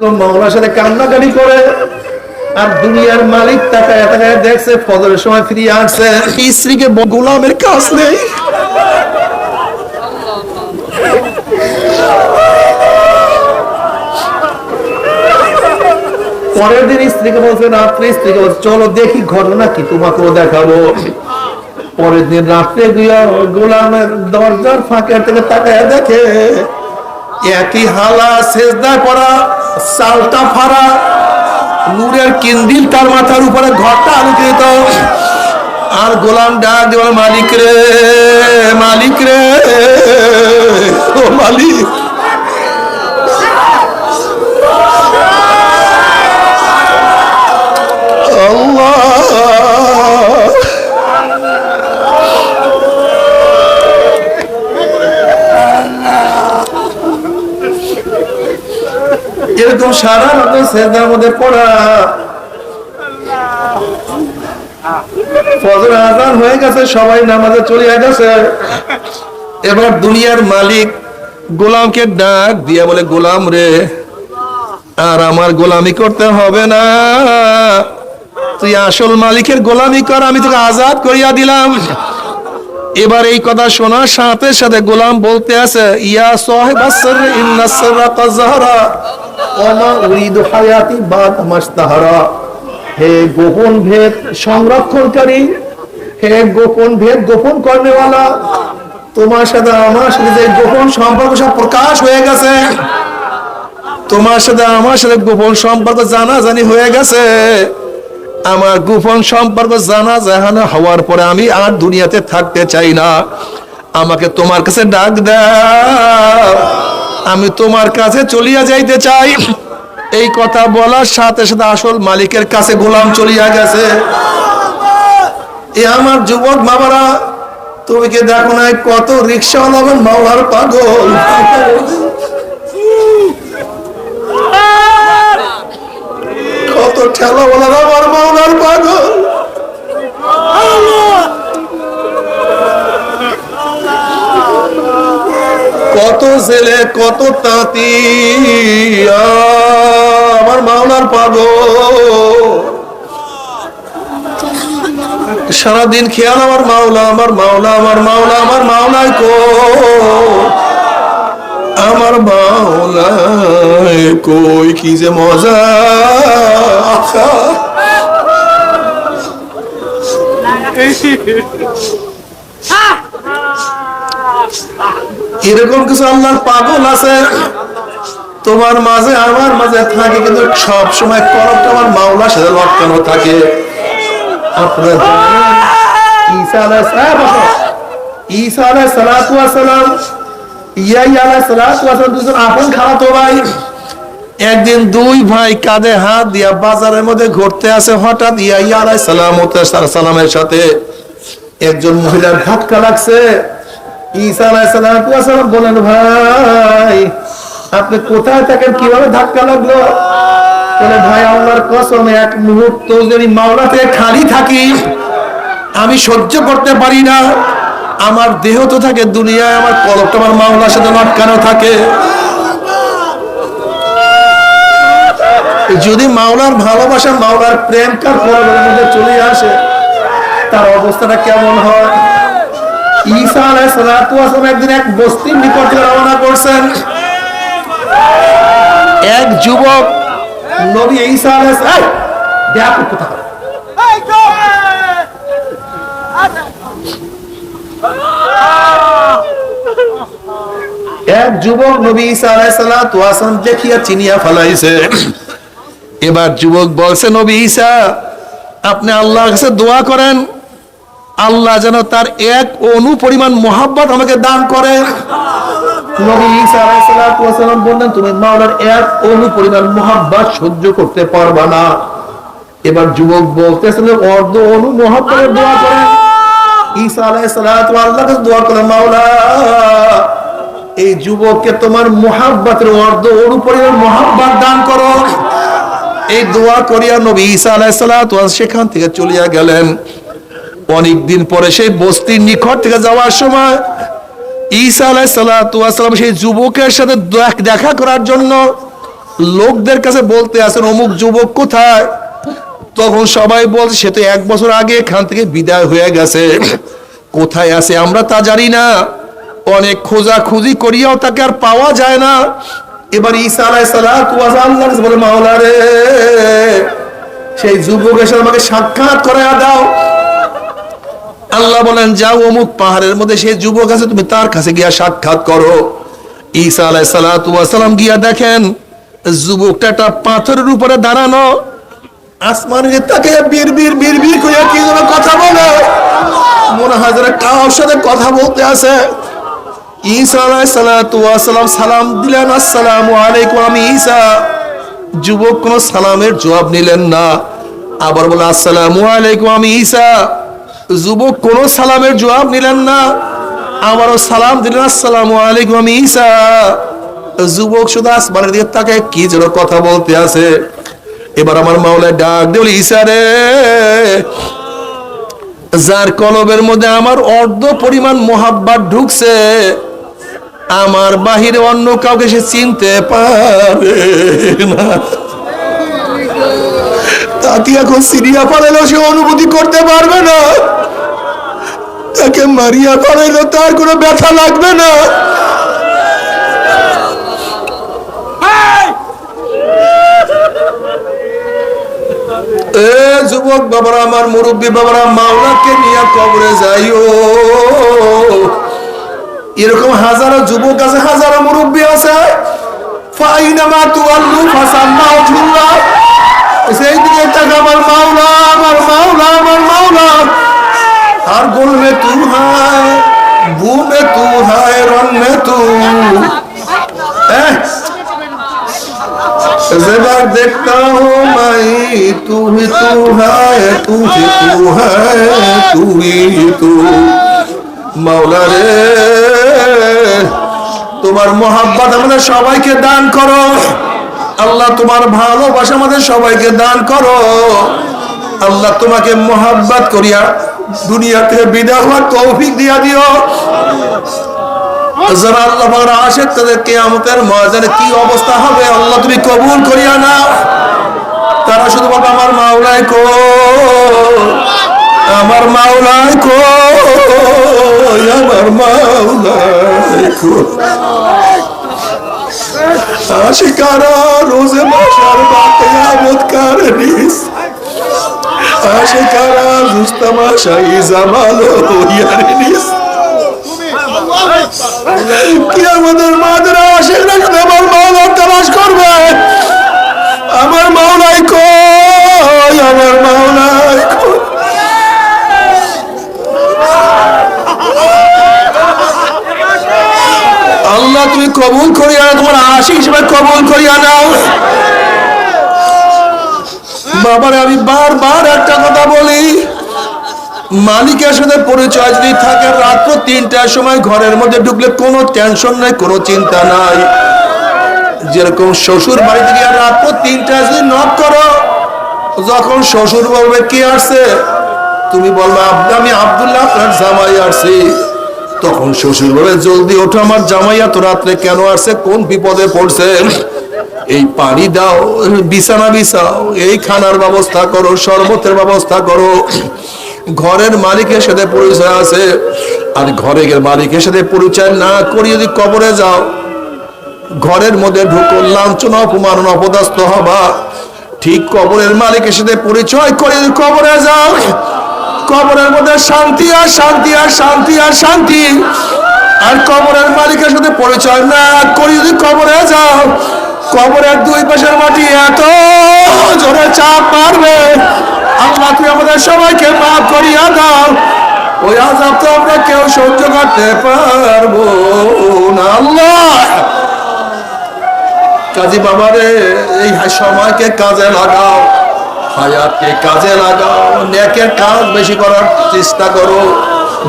মাওলার সাথে করে? আর দুনিয়ার মালিক তাকায় তাকায় দেখছে, ফজরের সময় আসছে স্ত্রীকে গোলামের কাজ নেই। পরের দিন স্ত্রীকে বলছে, রাত্রে স্ত্রীকে বলছে, চলো দেখি ঘটনা কি, তোমাকেও দেখাবো। পরের দিন রাত্রে গোলামের দরজার ফাঁকে থেকে তাকায় দেখে একই হালা, সেজদায় পড়া, চালটা ফাড়া, নূরের কিন্দিল তার মাথার উপরে ঘরটা আলোকিত। আর গোলাম ডাক দেওয়ার মালিক রে মালিক রে, ও মালিক। সারা রাত সেজদার মধ্যে পড়া। ফজর আজান হয়ে গেছে, সবাই নামাজে চলে গেছে এবার দুনিয়ার মালিক গোলামকে ডাক দিয়া বলে, গোলাম রে, আর আমার গোলামি করতে হবে না। তুই আসল মালিকের গোলামি কর, আমি তোকে আজাদ করিয়া দিলাম। এবার এই কথা শোনার সাথে সাথে গোলাম বলতে আছে, ইয়া সাহেব ইন্না গোপন সংরক্ষণকারী, হে গোপন ভেদ গোপন করনেওয়ালা আমার সম্পর্ক প্রকাশ হয়ে গেছে, তোমার সাথে আমার গোপন সম্পর্ক জানা জানি হয়ে গেছে। আমার গোপন সম্পর্ক জানা হওয়ার পরে আমি আর দুনিয়াতে থাকতে চাই না। আমাকে তোমার কাছে ডাক দাও আমি তোমার কাছে চলিয়া যাইতে চাই। এই কথা বলার সাথে সাথে আসল মালিকের কাছে গোলাম চলিয়া গেছে। এ আমার যুবক বাবারা, তুমি কি দেখো না কত রিক্সা রিক্সাওয়ালা মাওলার পাগল? কত ঠেলাওয়ালা আমার মাওলার পাগল? কত ছেলে কত তাঁতি আমার মাওলার পাগল। সারাদিন খেয়াল আমার মাওলা আমার মাওলা আমার মাওলা, আমার মাওলায় কো। আমার মাওলায় কই কি যে মজা। এরকম কিছু আল্লাহর পাগল আছে? তোমার মাঝে, আমার মাঝে থাকে, কিন্তু সব সময় করবটা আমার মাওলার সাথে লটকানো থাকে। দুজন আপন ভাই। একদিন দুই ভাই কাঁধে হাত মধ্যে ঘুরতে আসে, হঠাৎ সালামের সাথে। একজন মহিলার ধাক্কা লাগছে। বলেন ভাই, আপনি কোথায় থাকেন? কীভাবে ধাক্কা লাগল? বলে, ভাই, আল্লাহর কসম, এক মুহূর্ত যদি মাওলাতে খালি থাকি, আমি সহ্য করতে পারি না। আমার দেহ তো থাকে দুনিয়ায়, আমার কলকটা আমার মাওলার সাথে লটকানো থাকে। যদি মাওলার ভালোবাসা, মাওলার প্রেম কার মধ্যে চলে আসে, তার অবস্থাটা কেমন হয়? ঈসা আলাইহিস সালাতু একদিন এক বস্তির রওনা এক যুবক নবী ঈসা আলাইহিস এই ব্যাপক কথা এক যুবক নবী ঈসা আলাইহিস সালাতু দেখিয়া চিনিয়া ফলাইছে। এবার যুবক বলছে, নবী ঈসা, আপনি আল্লাহর কাছে দোয়া করেন। আল্লাহ যেন তার এক অনু পরিমাণ আমাকে দান করে। বললেন, তুমি মাওলার এক অনু পরিমাণ সহ্য করতে পারবা না। এবার যুবক বলতেছেন অর্ধ অনু মোহাব্বতের দোয়া করেন ঈসা আলাইহিস সালাতু আল্লাহর কাছে দোয়া করেন মাওলা, এই যুবককে তোমার মোহাব্বতের অর্ধ অনু পরিমাণ দান করো। এই দোয়া করিয়া নবী ঈসা আলাইহিস সালাতু ওয়াস সেখান থেকে চলিয়া গেলেন। অনেকদিন পরে সেই বস্তির নিকট থেকে যাওয়ার সময় ঈসা সালাতু সালাম সেই যুবকের সাথে দেখ- করার জন্য লোকদের কাছে বলতে আসেন, অমুক যুবক কোথায়? তখন সবাই বলছে, সে তো এক বছর আগে এখান থেকে বিদায় হয়ে গেছে। কোথায় আছে আমরা তা জানি না। অনেক খোঁজাখুঁজি করিয়াও তাকে আর পাওয়া যায় না। এবার ঈসা ওয়াস আল্লাহ বলে মাওলা রে সেই যুবকের সাথে আমাকে সাক্ষাৎ করে দাও। আল্লাহ বলেন, যাও অমুক পাহাড়ের মধ্যে, সেই যুবক আছে, তুমি তার কাছে গিয়া সাক্ষাৎ করো। ঈসা ওয়াস সালাম গিয়া দেখেন, যুবকটা একটা পাথরের উপরে দাঁড়ানো। আসমানে তাকে বীর বীর বীর বীর কইয়া কি যেন কথা বলে। মনে হয় যেন কারোর সাথে কথা বলতে আছে। ঈসা ওয়াস সালাম সালাম দিলেন, আসসালামু আলাইকুম, আমি ঈসা। যুবক কোন সালামের জবাব নিলেন না। আবার বলে, আসসালামু আলাইকুম, আমি ঈসা। যুবক কোন সালামের জবাব নিলেন না। আমারও সালাম দিলেন, আসসালামু আলাইকুম ঈসা। যুবক শুধু আসমানের দিকে তাকে কি যেন কথা বলতে আছে? এবার আমার মাওলায় ডাক দিয়ে বলে, ঈসা রে। যার কলবের মধ্যে আমার অর্ধ পরিমাণ মোহাব্বাত ঢুকছে, আমার বাহিরে অন্য কাউকে সে চিনতে পারে না। তাকে এখন সিরিয়া পালাইলেও সে অনুভূতি করতে পারবে না। তাকে মারিয়া পালাইলেও তার কোনো ব্যথা লাগবে না। এ যুবক বাবারা, আমার মুরব্বী বাবারা, মাওলাকে নিয়ে কবরে যাইও। এরকম হাজারো যুবক আছে, হাজারো মুরব্বী আছে। ফাইনামা তুয়াল্লু ফাসাম্মা উজুল্লাহ সেই দিকে তাকা আমার মাওলা আমার মাওলা আমার মাওলা। আর গুল মে তু হায় বু মে তু হায় রং মে তু এহ जबर देखता हूँ मैं तू ही तू है तू ही तू है तू ही तू মাওলা রে তোমার মোহাব্বত আমাদের সবাইকে দান করো আল্লাহ তোমার ভালোবাসা আমাদের সবাইকে দান করো আল্লাহ তোমাকে মোহাব্বত করিয়া দুনিয়া থেকে বিদায় হওয়ার তৌফিক দিয়া দিও। যারা আল্লাহ আশেক, তাদের কিয়ামতের ময়দানে কি অবস্থা হবে, আল্লাহ তুমি কবুল করিয়া নাও। তারা শুধু বলবে, আমার মাওলাই কো, আমার মাওলাই কো, আমার মাওলাই কো। আশিকারা রোজে মাশার বা কিয়ামত কারনিস আশিকারা রুস্তামা শাহি জামালো ইয়ারিনিস কি আমাদের মাদরা আশেকরা শুধু আমার মাওলার তালাশ করবে? আমার মাওলাই কই? আমার মাওলাই আল্লাহ তুমি কবুল করিয়া তোমার আশিক হিসেবে কবুল করিয়া নাও। বাবারে, আমি বারবার একটা কথা বলি। মালিকের সাথে পরিচয় যদি থাকে, রাত্র তিনটার সময় ঘরের মধ্যে ঢুকলে কোনো টেনশন নাই, কোনো চিন্তা নাই। যেরকম শ্বশুর বাড়ি থেকে আর রাত্র তিনটায় যদি নক করো, যখন শ্বশুর বলবে, কে আসছে? তুমি বলবে "আব- আমি আবদুল্লাহ, আপনার জামাই আসছি। তখন শ্বশুর বলবে, জলদি ওঠো, আমার জামাইয়া তো রাত্রে কেন আসছে? কোন বিপদে পড়ছে এই পানি দাও, বিছানা বিছাও, এই খানার ব্যবস্থা করো, শরবতের ব্যবস্থা করো। ঘরের মালিকের সাথে পরিচয় আছে, আর ঘরের মালিকের সাথে পরিচয় না করি যদি কবরে যাও, ঘরের মধ্যে ঢুকো, লাঞ্ছনা, অপমান, অপদস্থ হবা। ঠিক কবরের মালিকের সাথে পরিচয় করে যদি কবরে যাও, কবরের মধ্যে শান্তি আর শান্তি আর শান্তি আর শান্তি। আর কবরের মালিকের সাথে পরিচয় না করে যদি কবরে যাও কবরের দুই পাশের মাটি এত জোরে চাপ মারবে। আল্লাহ তুই আমাদের সবাইকে মাফ করিয়া দাও। ওই আজাব তো আমরা কেউ সহ্য করতে পারব না। আল্লাহ! কাজী বাবারে, এই সময়কে কাজে লাগাও, হায়াতকে কাজে লাগাও, নেকের কাজ বেশি করার চেষ্টা করো।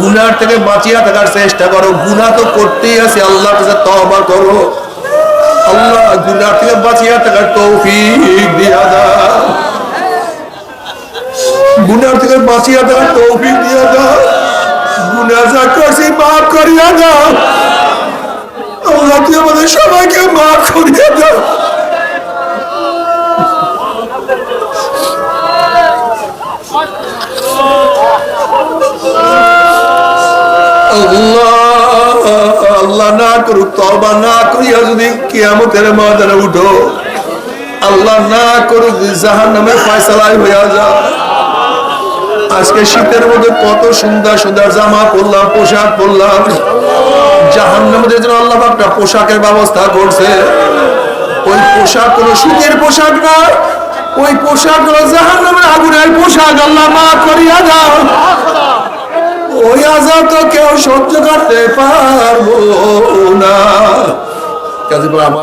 গুনার থেকে বাঁচিয়ে থাকার চেষ্টা করো। গুনাহ তো করতেই আছে, আল্লাহর কাছে তওবা করো। আল্লাহ গুনা থেকে বাঁচিয়া থাকার তৌফিক দিয়া দাও। গুনার থেকে বাঁচিয়া থাকার তৌফিক দিয়া দাও। গুনা যা করছি মাফ করিয়া দাও। আল্লাহ তুই আমাদের সবাইকে মাফ করিয়া দাও। Allah আল্লাহ না করুক তবা না করিয়া যদি কিয়ামতের ময়দানে উঠো, আল্লাহ না করুক জাহান নামে ফয়সালাই হইয়া যায় আজকে শীতের মধ্যে কত সুন্দর সুন্দর জামা পরলাম, পোশাক পরলাম। জাহান নামের জন্য আল্লাহ একটা পোশাকের ব্যবস্থা করছে। ওই পোশাক কোন শীতের পোশাক নয় ওই পোশাক হলো জাহান নামের আগুনের পোশাক, আল্লাহ মা করিয়া দাও। ওই আজাব কেউ সহ্য করতে পারব না। কাজে আমার